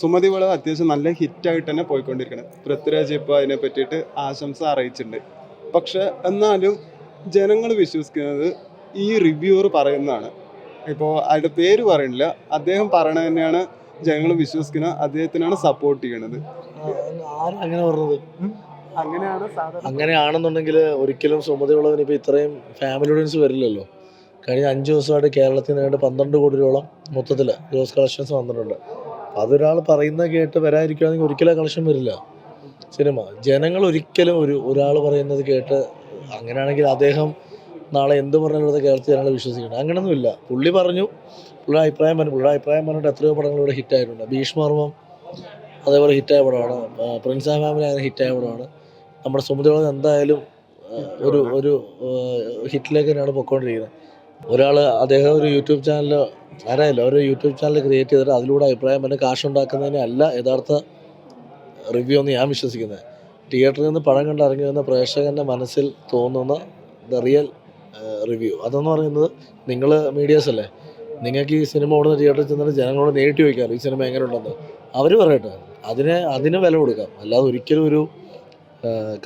സുമതി വളവ് അത്യാവശ്യം നല്ല ഹിറ്റായിട്ട് തന്നെ പോയിക്കൊണ്ടിരിക്കണം. പൃഥ്വിരാജ് ഇപ്പോൾ അതിനെ പറ്റിയിട്ട് ആശംസ അറിയിച്ചിട്ടുണ്ട്. പക്ഷെ എന്നാലും ജനങ്ങൾ വിശ്വസിക്കുന്നത് ഈ റിവ്യൂവർ പറയുന്നതാണ്. ഇപ്പോൾ അയാളുടെ പേര് പറയണില്ല അദ്ദേഹം പറയണത് തന്നെയാണ് ജനങ്ങൾ വിശ്വസിക്കുന്നത് അദ്ദേഹത്തിനാണ് സപ്പോർട്ട് ചെയ്യണത്. അങ്ങനെ പറഞ്ഞത്? അങ്ങനെയാണ് അങ്ങനെയാണെന്നുണ്ടെങ്കിൽ ഒരിക്കലും സുമതിയുള്ളവന് ഇപ്പോൾ ഇത്രയും ഫാമിലി ഓഡിയൻസ് വരില്ലല്ലോ. കഴിഞ്ഞ അഞ്ച് ദിവസമായിട്ട് കേരളത്തിൽ നിന്ന് പന്ത്രണ്ട് കോടി രൂപയോളം മൊത്തത്തിൽ ഗ്രോസ് കളക്ഷൻസ് വന്നിട്ടുണ്ട്. അതൊരാൾ പറയുന്നത് കേട്ട് വരാതിരിക്കുകയാണെങ്കിൽ ഒരിക്കലും കളക്ഷൻ വരില്ല. സിനിമ. ജനങ്ങൾ ഒരിക്കലും ഒരു ഒരാൾ പറയുന്നത് കേട്ട് അങ്ങനെയാണെങ്കിൽ അദ്ദേഹം നാളെ എന്ത് പറഞ്ഞാലും ഇവിടെ കേരളത്തിൽ ജനങ്ങൾ വിശ്വസിക്കണം അങ്ങനെയൊന്നുമില്ല പുള്ളി പറഞ്ഞു പുള്ളിയുടെ അഭിപ്രായം പറഞ്ഞു. പുള്ളിയുടെ അഭിപ്രായം പറഞ്ഞിട്ട് എത്രയോ പടങ്ങൾ ഇവിടെ ഹിറ്റായിട്ടുണ്ട് ഭീഷ്മർമ്മം അതേപോലെ ഹിറ്റായ പടമാണ്. പ്രിൻസ് ആ ഫാമിലി അങ്ങനെ ഹിറ്റായ പടമാണ്. നമ്മുടെ സുമുദ്രം എന്തായാലും ഒരു ഒരു ഹിറ്റിലേക്ക് തന്നെയാണ് പൊയ്ക്കൊണ്ടിരിക്കുന്നത് ഒരാൾ അദ്ദേഹം ഒരു യൂട്യൂബ് ചാനൽ ആരായില്ല ഒരു യൂട്യൂബ് ചാനൽ ക്രിയേറ്റ് ചെയ്തിട്ട് അതിലൂടെ അഭിപ്രായം പറഞ്ഞ് കാശുണ്ടാക്കുന്നതിനെ അല്ല യഥാർത്ഥ റിവ്യൂ എന്ന് ഞാൻ വിശ്വസിക്കുന്നത്. തിയേറ്ററിൽ നിന്ന് പടം കണ്ട് ഇറങ്ങി വന്ന പ്രേക്ഷകന്റെ മനസ്സിൽ തോന്നുന്ന ദ റിയൽ റിവ്യൂ അതെന്ന് പറയുന്നത് നിങ്ങൾ മീഡിയാസ് അല്ലേ? നിങ്ങൾക്ക് ഈ സിനിമ ഓടുന്ന തിയേറ്ററിൽ ചെന്നിട്ട് ജനങ്ങളോട് നേരിട്ട് ചോദിക്കാറ് ഈ സിനിമ എങ്ങനെ ഉണ്ടെന്ന് അവർ പറയട്ടെ. അതിന് അതിന് വില കൊടുക്കാം. അല്ലാതെ ഒരിക്കലും ഒരു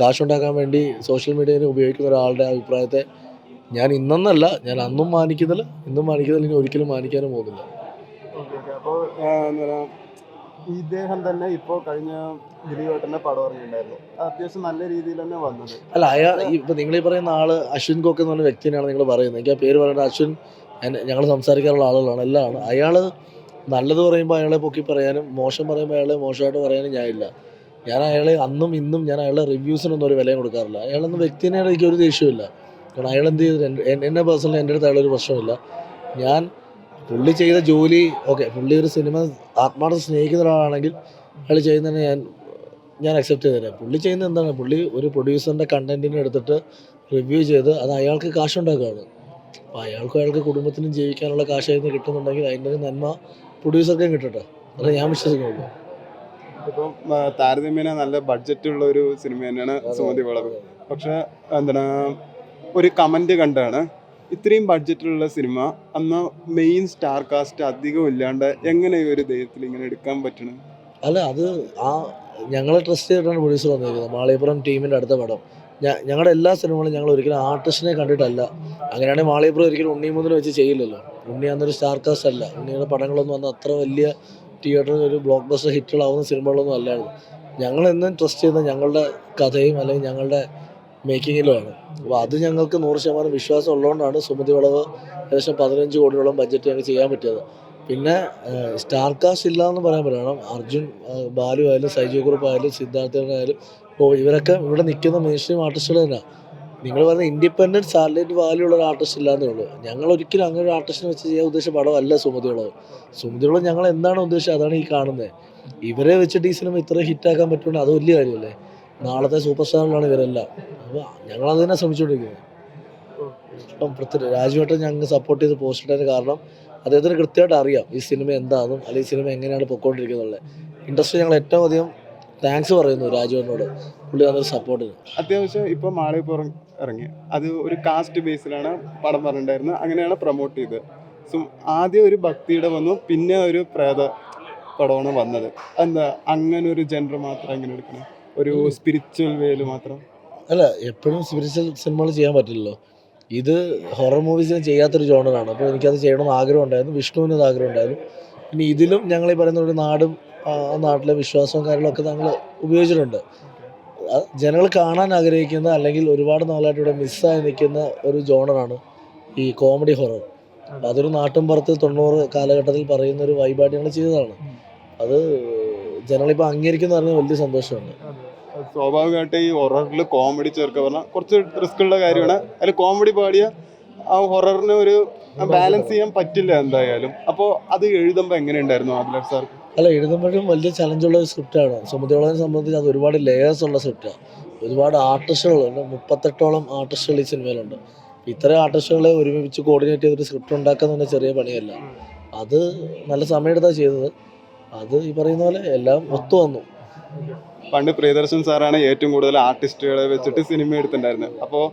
കാശുണ്ടാക്കാൻ വേണ്ടി സോഷ്യൽ മീഡിയയിൽ ഉപയോഗിക്കുന്ന ഒരാളുടെ അഭിപ്രായത്തെ ഞാൻ ഇന്നെന്നല്ല ഞാൻ അന്നും മാനിക്കുന്നില്ല ഇന്നും മാനിക്കുന്നില്ല ഇനി ഒരിക്കലും മാനിക്കാനും പോകുന്നില്ല. അപ്പോൾ എന്താ പറയുക ഇദ്ദേഹം തന്നെ ഇപ്പോൾ കഴിഞ്ഞ ദിലീപേട്ടന്റെ പടം ഇറങ്ങിയിട്ടുണ്ടായിരുന്നു. അത്യാവശ്യം നല്ല രീതിയിൽ തന്നെ വന്നത്. അല്ല അയാൾ ഇപ്പം നിങ്ങൾ ഈ പറയുന്ന ആൾ അശ്വിൻ കോക്ക് എന്ന് പറഞ്ഞ വ്യക്തിനെയാണ് നിങ്ങൾ പറയുന്നത്. എനിക്ക് ആ പേര് പറയുന്നത് അശ്വിൻ ഞങ്ങൾ സംസാരിക്കാനുള്ള ആളുകളാണ് എല്ലാം അയാൾ നല്ലത് പറയുമ്പോൾ അയാളെ പൊക്കി പറയാനും മോശം പറയുമ്പോൾ അയാളെ മോശമായിട്ട് പറയാനും ഞാനില്ല ഞാൻ അയാളെ അന്നും ഇന്നും ഞാൻ അയാളുടെ റിവ്യൂസിനൊന്നും ഒരു വിലയും കൊടുക്കാറില്ല. അയാളൊന്നും വ്യക്തിനെ എനിക്ക് ഒരു ദേഷ്യമില്ല കാരണം അയാൾ എന്ത് ചെയ്തു എന്നെ പേഴ്സണലി എന്റെ അടുത്ത് അയാളൊരു പ്രശ്നമില്ല ഞാൻ പുള്ളി ചെയ്ത ജോലി ഓക്കെ പുള്ളി ഒരു സിനിമ ആത്മാർത്ഥം സ്നേഹിക്കുന്ന ഒരാളാണെങ്കിൽ അയാൾ ചെയ്യുന്നതിനെ ഞാൻ ഞാൻ അക്സെപ്റ്റ് ചെയ്തു തരാം. പുള്ളി ചെയ്യുന്നത് എന്താണ്? പുള്ളി ഒരു പ്രൊഡ്യൂസറിന്റെ കണ്ടന്റിനെ എടുത്തിട്ട് റിവ്യൂ ചെയ്ത് അത് അയാൾക്ക് കാശുണ്ടാക്കുകയാണ്. അപ്പോൾ അയാൾക്കും അയാൾക്ക് കുടുംബത്തിനും ജീവിക്കാനുള്ള കാശ് അതിന് കിട്ടുന്നുണ്ടെങ്കിൽ അതിന്റെ ഒരു നന്മ പ്രൊഡ്യൂസർക്കും കിട്ടട്ടെ. അതെ ഞാൻ വിശ്വസിക്കുന്നുള്ളൂ. ഇപ്പം താരതമ്യേന നല്ല ബഡ്ജറ്റ് ഉള്ള ഒരു സിനിമ തന്നെയാണ് സുമതി വളവ്. പക്ഷേ എന്താണ് ഒരു കമന്റ് കണ്ടാണ്. ഇത്രയും ബഡ്ജറ്റിലുള്ള സിനിമ അന്ന് മെയിൻ സ്റ്റാർ കാസ്റ്റ് അധികം ഇല്ലാണ്ട് എങ്ങനെ ഒരു ദൈവത്തിൽ ഇങ്ങനെ എടുക്കാൻ പറ്റണം? അല്ല അത് ആ ഞങ്ങളെ ട്രസ്റ്റ് ചെയ്തിട്ടാണ് പ്രൊഡ്യൂസർ വന്നിരിക്കുന്നത്. മാളിയപ്പുറം ടീമിന്റെ അടുത്ത പടം. ഞങ്ങളുടെ എല്ലാ സിനിമകളും ഞങ്ങൾ ഒരിക്കലും ആർട്ടിസ്റ്റിനെ കണ്ടിട്ടല്ല. അങ്ങനെയാണെങ്കിൽ മാളിയപ്പുറം ഒരിക്കലും ഉണ്ണി മുതൽ വെച്ച് ചെയ്യില്ലല്ലോ. ഉണ്ണി അന്നൊരു സ്റ്റാർ കാസ്റ്റ് അല്ല. ഉണ്ണിയുടെ പടങ്ങളൊന്നും അന്ന് അത്ര വലിയ തിയേറ്ററിൽ ഒരു ബ്ലോക്ക് ബസ്റ്റർ ഹിറ്റുകളാവുന്ന സിനിമകളൊന്നും അല്ലായിരുന്നു. ഞങ്ങളെന്നും ട്രസ്റ്റ് ചെയ്യുന്ന ഞങ്ങളുടെ കഥയും അല്ലെങ്കിൽ ഞങ്ങളുടെ മേക്കിങ്ങിലുമാണ് അപ്പോൾ അത് ഞങ്ങൾക്ക് നൂറ് ശതമാനം വിശ്വാസം ഉള്ളതുകൊണ്ടാണ് സുമതി വളവ് ഏകദേശം പതിനഞ്ച് കോടിയോളം ബഡ്ജറ്റ് ഞങ്ങൾക്ക് ചെയ്യാൻ പറ്റിയത്. പിന്നെ സ്റ്റാർ കാസ്റ്റ് ഇല്ല എന്ന് പറയാൻ പറ്റണം അർജുൻ ബാലു ആയാലും സൈജു കുറുപ്പ് ആയാലും സിദ്ധാർത്ഥനായാലും ഓ ഇവരൊക്കെ ഇവിടെ നിൽക്കുന്ന മെയിൻ സ്ട്രീം ആർട്ടിസ്റ്റുകൾ തന്നെ. നിങ്ങൾ പറയുന്ന ഇൻഡിപെൻഡന്റ് സാലറി വാല്യൂ ഉള്ള ഒരു ആർട്ടിസ്റ്റ് ഇല്ലാന്നേ ഉള്ളൂ. ഞങ്ങൾ ഒരിക്കലും അങ്ങനെ ഒരു ആർട്ടിസ്റ്റിനെ വെച്ച് ചെയ്യാൻ ഉദ്ദേശിച്ച പടമല്ല സുമതിയുള്ളത് സുമതിയുള്ളത് ഞങ്ങൾ എന്താണ് ഉദ്ദേശിച്ചത്? അതാണ് ഈ കാണുന്നത് ഇവരെ വെച്ചിട്ട് ഈ സിനിമ ഇത്ര ഹിറ്റാക്കാൻ പറ്റുമെങ്കിൽ അത് വലിയ കാര്യമല്ലേ? നാളത്തെ സൂപ്പർ സ്റ്റാറിലാണ് ഇവരെല്ലാം. ഞങ്ങൾ അത് തന്നെ ശ്രമിച്ചുകൊണ്ടിരിക്കുന്നത് പൃഥ്വി രാജുവേട്ടൻ ഞങ്ങൾക്ക് സപ്പോർട്ട് ചെയ്ത് പോസ്റ്റ് ഇട്ടതിന് കാരണം അദ്ദേഹത്തിന് കൃത്യമായിട്ട് അറിയാം ഈ സിനിമ എന്താണെന്നും അല്ലെങ്കിൽ ഈ സിനിമ എങ്ങനെയാണ് പൊയ്ക്കൊണ്ടിരിക്കുന്നത് ഇൻഡസ്ട്രി ഞങ്ങൾ ഏറ്റവും അധികം താങ്ക്സ് പറയുന്നു രാജുവേട്ടനോട്. പുള്ളി അതൊരു സപ്പോർട്ടിന് അത്യാവശ്യം ഇപ്പൊ മാളികപ്പുറം ഇറങ്ങി. അത് ഒരു കാസ്റ്റ് ബേസിലാണ് പടം പറഞ്ഞിട്ടുണ്ടായിരുന്നത് അങ്ങനെയാണ് പ്രൊമോട്ട് ചെയ്തത്. സോ ആദ്യം ഒരു ഭക്തിയുടെ വന്നു. പിന്നെ ഒരു പ്രേത പടമാണ് വന്നത്. എന്താ അങ്ങനെ ഒരു ജെൻഡർ മാത്രം എങ്ങനെ എടുക്കണം? ഒരു സ്പിരിച്വൽ വേൽ മാത്രം? അല്ല എപ്പോഴും സ്പിരിച്വൽ സിനിമകൾ ചെയ്യാൻ പറ്റില്ലല്ലോ. ഇത് ഹൊറർ മൂവീസിന് ചെയ്യാത്തൊരു ജോണറാണ് അപ്പോൾ എനിക്കത് ചെയ്യണമെന്ന് ആഗ്രഹം ഉണ്ടായിരുന്നു വിഷ്ണുവിന് അത് ആഗ്രഹം ഉണ്ടായിരുന്നു പിന്നെ ഇതിലും ഞങ്ങൾ ഈ പറയുന്ന ഒരു നാടും ആ നാട്ടിലെ വിശ്വാസവും കാര്യങ്ങളൊക്കെ ഞങ്ങൾ ഉപയോഗിച്ചിട്ടുണ്ട്. ജനങ്ങൾ കാണാൻ ആഗ്രഹിക്കുന്ന അല്ലെങ്കിൽ ഒരുപാട് നാളായിട്ട് ഇവിടെ മിസ്സായി നിൽക്കുന്ന ഒരു ജോണറാണ് ഈ കോമഡി ഹൊറർ അതൊരു നാട്ടും പുറത്ത് തൊണ്ണൂറ് കാലഘട്ടത്തിൽ പറയുന്ന ഒരു വൈബായിട്ട് ഞങ്ങൾ ചെയ്തതാണ്. അത് ജനങ്ങളിപ്പോൾ അംഗീകരിക്കുന്ന പറഞ്ഞാൽ വലിയ സന്തോഷമുണ്ട് സ്വാഭാവികമായിട്ട് ഈ ഹൊററിൽ കോമഡി ചേർക്കുക പറഞ്ഞാൽ കുറച്ച് റിസ്ക് ഉള്ള കാര്യമാണ്. അതിൽ കോമഡി പാടിയ ആ ഹൊററിന് ഒരു ബാലൻസ് ചെയ്യാൻ പറ്റില്ല എന്തായാലും. അപ്പോൾ അത് എഴുതുമ്പോൾ എങ്ങനെയുണ്ടായിരുന്നു ആദില സാർ അല്ല എഴുതുമ്പോഴും വലിയ ചലഞ്ചുള്ള ഒരു സ്ക്രിപ്റ്റാണ് സുമതിയോളനെ സംബന്ധിച്ച് അത് ഒരുപാട് ലെയേഴ്സ് ഉള്ള സ്ക്രിപ്റ്റാണ് ഒരുപാട് ആർട്ടിസ്റ്റുകളുണ്ട് മുപ്പത്തെട്ടോളം ആർട്ടിസ്റ്റുകൾ ഈ സിനിമയിലുണ്ട്. ഇത്രയും ആർട്ടിസ്റ്റുകളെ ഒരുമിച്ച് കോർഡിനേറ്റ് ചെയ്തൊരു സ്ക്രിപ്റ്റ് ഉണ്ടാക്കുക തന്നെ ചെറിയ പണിയല്ല. അത് നല്ല സമയമെടുത്താണ് ചെയ്തത്. അത് ഈ പറയുന്ന പോലെ എല്ലാം ഒത്തു വന്നു. പണ്ട് പ്രിയദർശൻ സാറാണ് ഏറ്റവും കൂടുതൽ ആർട്ടിസ്റ്റുകളെ വെച്ചിട്ട് സിനിമ എടുത്തിട്ടുണ്ടായിരുന്നത്. അപ്പോൾ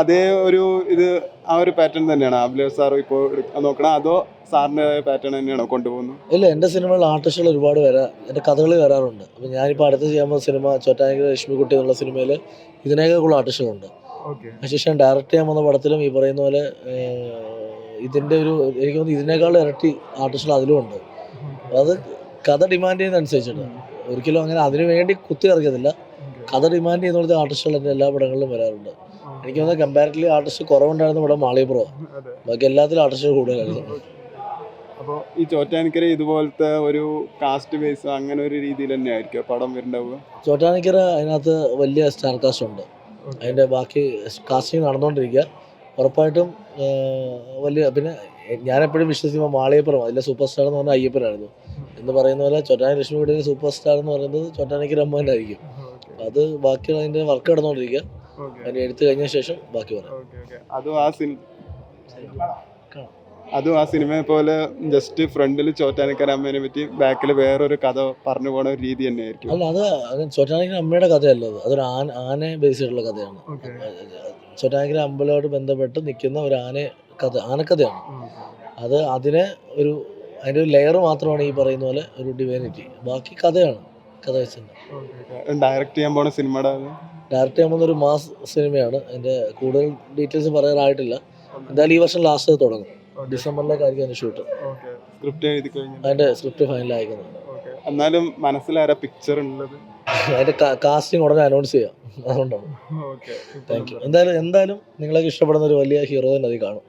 അതേ ഒരു ഇത് ആ ഒരു പാറ്റേൺ തന്നെയാണ്. അഭിലേഷ് സാർ ഇപ്പോൾ നോക്കണം അതോ സാറിന്റെ പാറ്റേൺ തന്നെയാണോ കൊണ്ടുപോകുന്നത്? ഇല്ല എന്റെ സിനിമകളിൽ ആർട്ടിസ്റ്റുകൾ ഒരുപാട് വരാ എന്റെ കഥകൾ വരാറുണ്ട്. അപ്പോൾ ഞാനിപ്പോൾ അടുത്ത് ചെയ്യാൻ പോകുന്ന സിനിമ ചോറ്റാനിക്കര ലക്ഷ്മിക്കുട്ടി എന്നുള്ള സിനിമയിൽ ഇതിനേക്കാൾ കൂടുതൽ ആർട്ടിസ്റ്റുകളുണ്ട്. അതിനുശേഷം ഡയറക്റ്റ് ചെയ്യാൻ വന്ന പടത്തിലും ഈ പറയുന്ന പോലെ ഇതിന്റെ ഒരു എനിക്ക് തോന്നുന്നു ഇതിനേക്കാൾ ഇരട്ടി ആർട്ടിസ്റ്റുകൾ അതിലും ഉണ്ട് അത് കഥ ഡിമാൻഡ് ചെയ്യുന്നതനുസരിച്ചിട്ട് ഒരിക്കലും അങ്ങനെ അതിനു വേണ്ടി കുത്തി ഇറങ്ങിയതില്ല കഥ ഡിമാൻഡ് ചെയ്യുന്ന ആർട്ടിസ്റ്റുകൾ എന്റെ എല്ലാ പടങ്ങളിലും വരാറുണ്ട്. എനിക്ക് തോന്നുന്നത് കമ്പാരിറ്റീവ്ലി ആർട്ടിസ്റ്റ് കുറവുണ്ടായിരുന്ന ഇവിടെ മാളിയപ്പുറോ അതെ. ബാക്കി എല്ലാത്തിലും ആർട്ടിസ്റ്റ് കൂടുതലായിരുന്നു. അപ്പോൾ ഈ ചോറ്റാനിക്കര ഇതുപോലത്തെ ഒരു കാസ്റ്റ് ബേസ് അങ്ങനെ ഒരു രീതിയിൽ തന്നെ ആയിരിക്കും പടം വരുന്നുണ്ടാവുക ചോറ്റാനിക്കര അതിനകത്ത് വലിയ സ്റ്റാർ കാസ്റ്റ് ഉണ്ട്. അതിന്റെ ബാക്കി കാസ്റ്റിംഗ് നടന്നുകൊണ്ടിരിക്കുക ഉറപ്പായിട്ടും വലിയ പിന്നെ ഞാൻ എപ്പോഴും വിശ്വസിക്കുമ്പോൾ മാളിയപ്പുറം അതിലെ സൂപ്പർ സ്റ്റാർ എന്ന് പറഞ്ഞാൽ അയ്യപ്പനായിരുന്നു. എന്ന് പറയുന്ന പോലെ ചോറ്റാനി ലക്ഷ്മിയുടെ സൂപ്പർ സ്റ്റാർ എന്ന് പറയുന്നത് ചോറ്റാനിക്കര രമ്മാനായിരിക്കും അത് ബാക്കി അതിന്റെ വർക്ക് നടന്നുകൊണ്ടിരിക്കുക. അതിന് എടുത്തു കഴിഞ്ഞ ശേഷം ബാക്കി പറയാം. അതും ആ സിനിമ സിനിമയെ പോലെ ജസ്റ്റ് ഫ്രണ്ടിൽ ചോറ്റാനിക്കര അമ്മേനെ പറ്റി ബാക്കിൽ വേറൊരു കഥ പറഞ്ഞു പോണ ഒരു രീതി തന്നെ ആയിരിക്കും അല്ല അത് ചോറ്റാനിക്കര അമ്മയുടെ കഥയല്ല അത്. അതൊരു ആന ആനയെ ബേസ് ചെയ്തിട്ടുള്ള കഥയാണ്. ചോറ്റാനിക്കര അമ്പലമായിട്ട് ബന്ധപ്പെട്ട് നിൽക്കുന്ന ഒരു ആന കഥ ആനക്കഥയാണ്. അത് അതിനെ ഒരു അതിന്റെ ഒരു ലെയർ മാത്രമാണ് ഈ പറയുന്ന പോലെ ഒരു ഡിവൈനിറ്റി ബാക്കി കഥയാണ് കഥ വെച്ചിട്ടുണ്ട് ഡയറക്റ്റ് ചെയ്യാൻ പോണ സിനിമയുടെ ഡയറക്റ്റ് ചെയ്യാൻ പോകുന്ന ഒരു മാസ് സിനിമയാണ്. അതിന്റെ കൂടുതൽ ഡീറ്റെയിൽസ് പറയാറായിട്ടില്ല. എന്തായാലും ഈ വർഷം ലാസ്റ്റ് തുടങ്ങും. ഡിസംബറിലേക്കായിരിക്കും അതിന്റെ ഷൂട്ട് സ്ക്രിപ്റ്റ് എഴുതി കഴിഞ്ഞു. അതിന്റെ സ്ക്രിപ്റ്റ് ഫൈനൽ അയക്കുന്നത് എന്നാലും മനസ്സിലാരാ പിക്ചർ ഉള്ളത്? അതിന്റെ കാസ്റ്റിംഗ് ഉടനെ അനൗൺസ് ചെയ്യാം. അതുകൊണ്ടാണ്. താങ്ക് യു എന്തായാലും എന്തായാലും നിങ്ങളൊക്കെ ഇഷ്ടപ്പെടുന്ന ഒരു വലിയ ഹീറോ തന്നെ അത് കാണും.